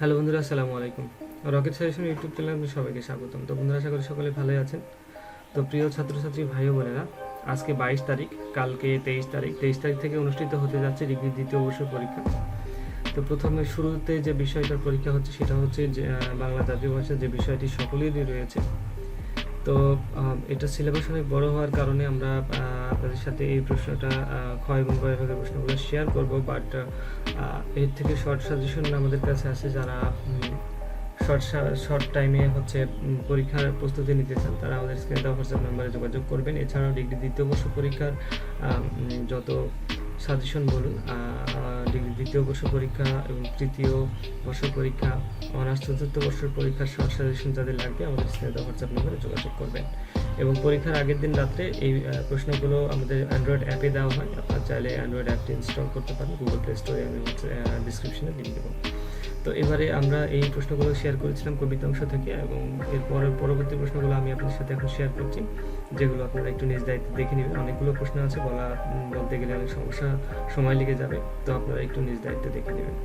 Hello বন্ধুরা, আসসালামু আলাইকুম। রকেট সাজেশন ইউটিউব চ্যানেলে আপনাদের সবাইকে স্বাগতম। তো বন্ধুরা, আশা করি সকলে ভালোই আছেন। তো প্রিয় ছাত্রছাত্রী ভাই বোনেরা, আজকে বাইশ তারিখ, কালকে তেইশ তারিখ। তেইশ তারিখ থেকে অনুষ্ঠিত হতে যাচ্ছে ডিগ্রি দ্বিতীয় বর্ষের পরীক্ষা। তো প্রথমে শুরুতে যে বিষয়টার পরীক্ষা হচ্ছে, সেটা হচ্ছে যে বাংলা জাতীয় ভাষা যে বিষয়টি, সকলেরই রয়েছে। তো এটা সিলেবাস অনেক বড় হওয়ার কারণে আমরা আপনাদের সাথে এই প্রশ্নটা ক্ষয় এবং ভাগের প্রশ্নগুলো শেয়ার করব। বাট এর থেকে শর্ট সাজেশন আমাদের কাছে আছে যারা শর্ট শর্ট টাইমে হচ্ছে পরীক্ষার প্রস্তুতি নিতে চান, তারা আমাদের স্ক্রিনে দেওয়া হোয়াটসঅ্যাপ নাম্বারে যোগাযোগ করবেন। এছাড়াও ডিগ্রি দ্বিতীয় বর্ষ পরীক্ষার যত সাজেশন বলুন ডিগ্রি দ্বিতীয় বর্ষ পরীক্ষা এবং তৃতীয় বর্ষ পরীক্ষা অনার্স চতুর্থ বর্ষের পরীক্ষার সাজেশন যাদের লাগবে, আমাদের দেওয়া হোয়াটসঅ্যাপ নাম্বারে যোগাযোগ করবেন। এবং পরীক্ষার আগের দিন রাত্রে এই প্রশ্নগুলো আমাদের অ্যান্ড্রয়েড অ্যাপে দেওয়া হয়। আপনারা চাইলে অ্যান্ড্রয়েড অ্যাপটি ইনস্টল করতে পারেন। গুগল প্লে স্টোরে আমি ডিসক্রিপশনে দিয়ে দেবো। তো এবারে আমরা এই প্রশ্নগুলো শেয়ার করেছিলাম কবিতা অংশ থেকে, এবং এরপর পরবর্তী প্রশ্নগুলো আমি আপনাদের সাথে এখন শেয়ার করছি। যেগুলো আপনারা একটু নিজ দায়িত্বে দেখে নেবেন। অনেকগুলো প্রশ্ন আছে, বলা বলতে গেলে অনেক সমস্যা সময় লেগে যাবে, তো আপনারা একটু নিজ দায়িত্বে দেখে নেবেন।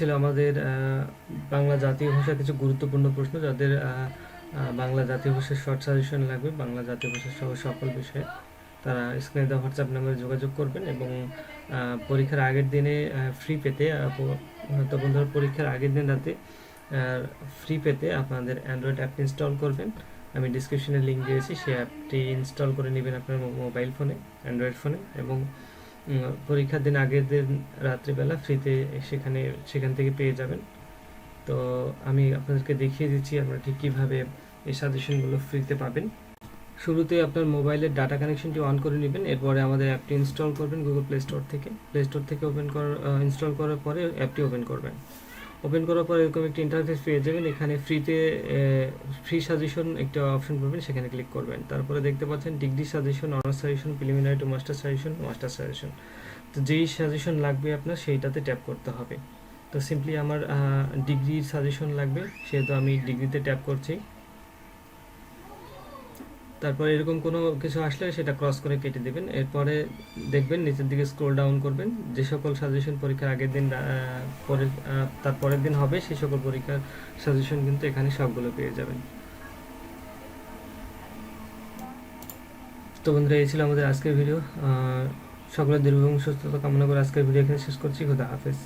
ছিল আমাদের বাংলা জাতীয় ভাষার কিছু গুরুত্বপূর্ণ প্রশ্ন যাদের বাংলা জাতীয় ভাষার শর্ট সাজেশন লাগবে। বাংলা জাতীয় ভাষার সহ সকল বিষয়ে তারা স্ক্রিনে দেওয়া হোয়াটসঅ্যাপ নাম্বারে যোগাযোগ করবেন এবং পরীক্ষার আগের দিনে ফ্রি পেতে আহ, প- তো বন্ধুরা পরীক্ষার আগের দিন রাতে ফ্রি পেতে আপনাদের অ্যান্ড্রয়েড অ্যাপ ইনস্টল করবেন। আমি ডিসক্রিপশনে লিঙ্ক দিয়েছি সেই অ্যাপটি ইনস্টল করে নেবেন আপনার মোবাইল ফোনে অ্যান্ড্রয়েড ফোনে এবং পরীক্ষার দিন আগের দিন রাত্রিবেলা ফ্রিতে সেখানে, সেখান থেকে পেয়ে যাবেন। তো আমি আপনাদেরকে দেখিয়ে দিচ্ছি আপনারা ঠিক কীভাবে এই সাজেশনগুলো ফ্রিতে পাবেন। শুরুতে আপনার মোবাইলের ডাটা কানেকশনটি অন করে নেবেন, এরপরে আমাদের অ্যাপটি ইনস্টল করবেন গুগল প্লে স্টোর থেকে। প্লে স্টোর থেকে ওপেন করার ইনস্টল করার পরে অ্যাপটি ওপেন করবেন। ওপেন করার পর এরকম একটি ইন্টারফেস পেয়ে যাবেন। এখানে ফ্রিতে ফ্রি সাজেশন একটা অপশন পাবেন, সেখানে ক্লিক করবেন। তারপরে দেখতে পাচ্ছেন degree suggestion honours suggestion preliminary to master suggestion master suggestion তো যেই সাজেশন লাগবে আপনার, সেইটাতে ট্যাপ করতে হবে। তো সিম্পলি আমার ডিগ্রির সাজেশন লাগবে, সেহেতু আমি ডিগ্রিতে ট্যাপ করছি। তারপরে এরকম কোনো কিছু আসলে সেটা ক্রস করে কেটে দেবেন। এরপরে দেখবেন, নিচের দিকে স্ক্রোল ডাউন করবেন। যে সকল সাজেশন পরীক্ষার আগের দিন পরে তার পরের দিন হবে, সেই সকল পরীক্ষার সাজেশন কিন্তু এখানে সবগুলো পেয়ে যাবেন। তো বন্ধুরা, এই ছিল আমাদের আজকের ভিডিও সকলের দীর্ঘ সুস্থতা কামনা করে আজকের ভিডিও এখানে শেষ করছি। খুদা হাফেজ।